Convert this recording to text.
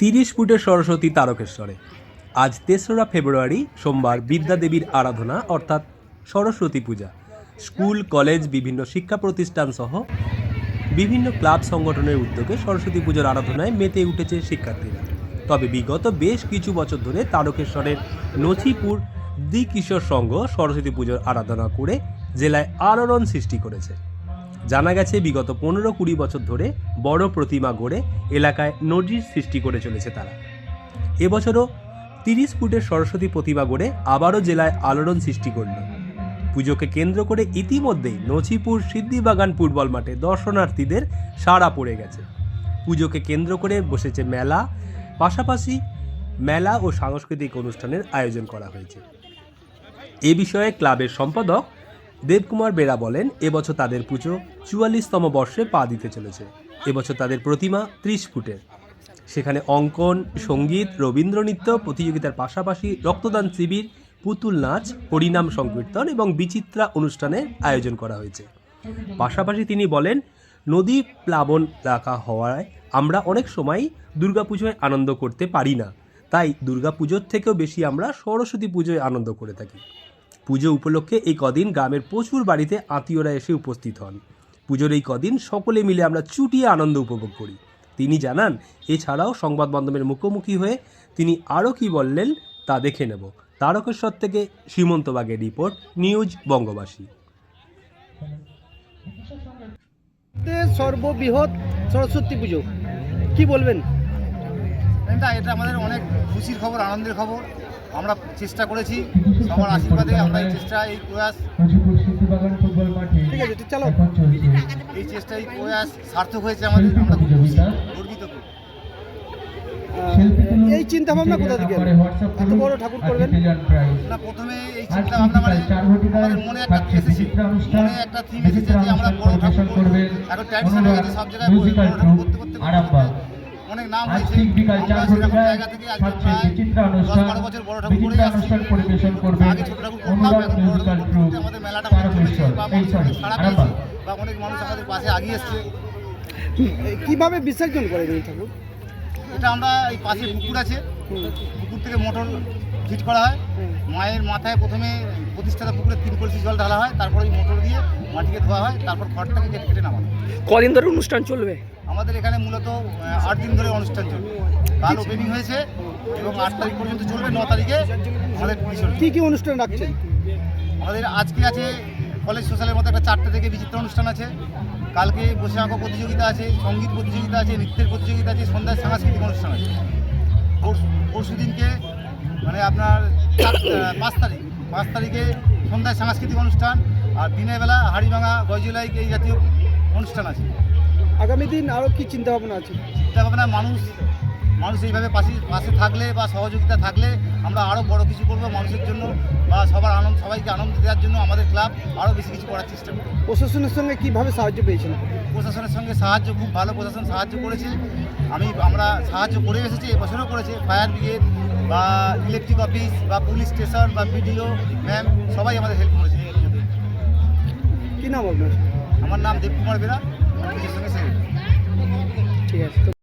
তিরিশ ফুটের সরস্বতী তারকেশ্বরে। আজ তেসরা ফেব্রুয়ারি, সোমবার বিদ্যাদেবীর আরাধনা, অর্থাৎ সরস্বতী পূজা। স্কুল, কলেজ, বিভিন্ন শিক্ষা প্রতিষ্ঠান সহ বিভিন্ন ক্লাব সংগঠনের উদ্যোগে সরস্বতী পুজোর আরাধনায় মেতে উঠেছে শিক্ষার্থীরা। তবে বিগত বেশ কিছু বছর ধরে তারকেশ্বরের নছিপুর দ্বি কিশোর সংঘ সরস্বতী পুজোর আরাধনা করে জেলায় আলোড়ন সৃষ্টি করেছে। জানা গেছে বিগত পনেরো কুড়ি বছর ধরে বড় প্রতিমা গড়ে এলাকায় নজির সৃষ্টি করে চলেছে তারা। এবছরও তিরিশ ফুটের সরস্বতী প্রতিমা গড়ে আবারও জেলায় আলোড়ন সৃষ্টি করল। পুজোকে কেন্দ্র করে ইতিমধ্যেই নছিপুর সিদ্ধিবাগান ফুটবল মাঠে দর্শনার্থীদের সাড়া পড়ে গেছে। পুজোকে কেন্দ্র করে বসেছে মেলা, পাশাপাশি মেলা ও সাংস্কৃতিক অনুষ্ঠানের আয়োজন করা হয়েছে। এ বিষয়ে ক্লাবের সম্পাদক দেবকুমার বেরা বলেন, এবছর তাদের পুজো চুয়াল্লিশতম বর্ষে পা দিতে চলেছে। এবছর তাদের প্রতিমা ত্রিশ ফুটের। সেখানে অঙ্কন, সংগীত, রবীন্দ্রনৃত্য প্রতিযোগিতার পাশাপাশি রক্তদান শিবির, পুতুল নাচ, হরিনাম সংকীর্তন এবং বিচিত্রা অনুষ্ঠানের আয়োজন করা হয়েছে। পাশাপাশি তিনি বলেন, নদী প্লাবন রাখা হওয়ায় আমরা অনেক সময় দুর্গাপুজোয় আনন্দ করতে পারি না। তাই দুর্গাপুজোর থেকেও বেশি আমরা সরস্বতী পুজোয় আনন্দ করে থাকি। পুজো উপলক্ষে এই কদিন গ্রামের প্রচুর বাড়িতে আত্মীয়রা এসে উপস্থিত হন। পুজোর এই কদিন সকলে মিলে আমরা চুটিয়ে আনন্দ উপভোগ করি। তিনি জানান এছাড়াও সংবাদ মাধ্যমের মুখোমুখি হয়ে তিনি আরও কি বললেন তা দেখে নেব। তারকেশ্বর থেকে সীমন্ত বাগের রিপোর্ট নিউজ বঙ্গবাসী। সর্ববৃহৎ সরস্বতী পুজো। কি বলবেন? এটা এটা আমাদের অনেক খুশির খবর আনন্দের খবর। আমরা চেষ্টা করেছি সবার আশীর্বাদে আমরা এই চেষ্টা এই প্রয়াস। ঠিক আছে চালো এই চেষ্টা এই প্রয়াস সার্থক হয়েছে আমাদের আমরা গর্বিত এই চিন্তা ভাবনা কোথা থেকে এত বড় ঠাকুর করবেন? না প্রথমে এই চিন্তা ভাবনা মানে আমাদের মনে একটা এসেছে। মনে একটা থিম এসেছে যে আমরা বড় ঠাকুর করব। এখন হয়ে সব জায়গায় করতে করতে। অনেক নাম হয়েছে। জায়গা থেকে প্রায় দশ বারো বছর বড় ঠাকুর করে আসছি। অনুষ্ঠান পরিবেশন করবে আগে ছোট ঠাকুর করতাম এখন বড় ঠাকুর করতে আমাদের মেলাটা বা সাড়া পেয়েছে বা অনেক মানুষ আমাদের পাশে আগিয়ে এসছে। এই কীভাবে বিসর্জন করে এই ঠাকুর? এটা আমরা এই পাশে পুকুর আছে। পুকুর থেকে মোটর ফিট করা হয়। মায়ের মাথায় প্রথমে প্রতিষ্ঠাতা পুকুরে তিন কলসি জল ঢালা হয়। তারপর ওই মোটর দিয়ে মাটিকে ধোয়া হয়। তারপর খড়টাকে কেটে কেটে নামানো কদিন ধরে অনুষ্ঠান চলবে? আমাদের এখানে মূলত আট দিন ধরে অনুষ্ঠান চলবে। কাল ওপেনিং হয়েছে এবং আট তারিখ পর্যন্ত চলবে ন তারিখে আমাদের কি কি অনুষ্ঠান রাখছেন? আমাদের আজকে আছে কলেজ সোশ্যালের মতো একটা চারটে থেকে বিচিত্র অনুষ্ঠান আছে। কালকে বসে আঁকো প্রতিযোগিতা আছে সংগীত প্রতিযোগিতা আছে নৃত্যের প্রতিযোগিতা আছে সন্ধ্যায় সাংস্কৃতিক অনুষ্ঠান আছে। পরশু দিনকে মানে আপনার পাঁচ তারিখ পাঁচ তারিখে সন্ধ্যায় সাংস্কৃতিক অনুষ্ঠান আর দিনের বেলা হাড়িভাঙা গজলাইক এই জাতীয় অনুষ্ঠান আছে। আগামী দিন আরও কি চিন্তা ভাবনা আছে? চিন্তা ভাবনা মানুষ মানুষ এইভাবে পাশে পাশে থাকলে বা সহযোগিতা থাকলে আমরা আরও বড় কিছু করব মানুষের জন্য বা সবার আনন্দ সবাইকে আনন্দ দেওয়ার জন্য আমাদের ক্লাব আরও বেশি কিছু করার চেষ্টা করবে। প্রশাসনের সঙ্গে কীভাবে সাহায্য পেয়েছেন? প্রশাসনের সঙ্গে সাহায্য খুব ভালো প্রশাসন সাহায্য করেছে। আমি আমরা সাহায্য করে এসেছি এবছরও করেছে। ফায়ার ব্রিগেড বা ইলেকট্রিক অফিস বা পুলিশ স্টেশন বা বিডিও ম্যাম সবাই আমাদের হেল্প করেছে। কি নাম আপনার? আমার নাম দেবকুমার বেরা। ঠিক আছে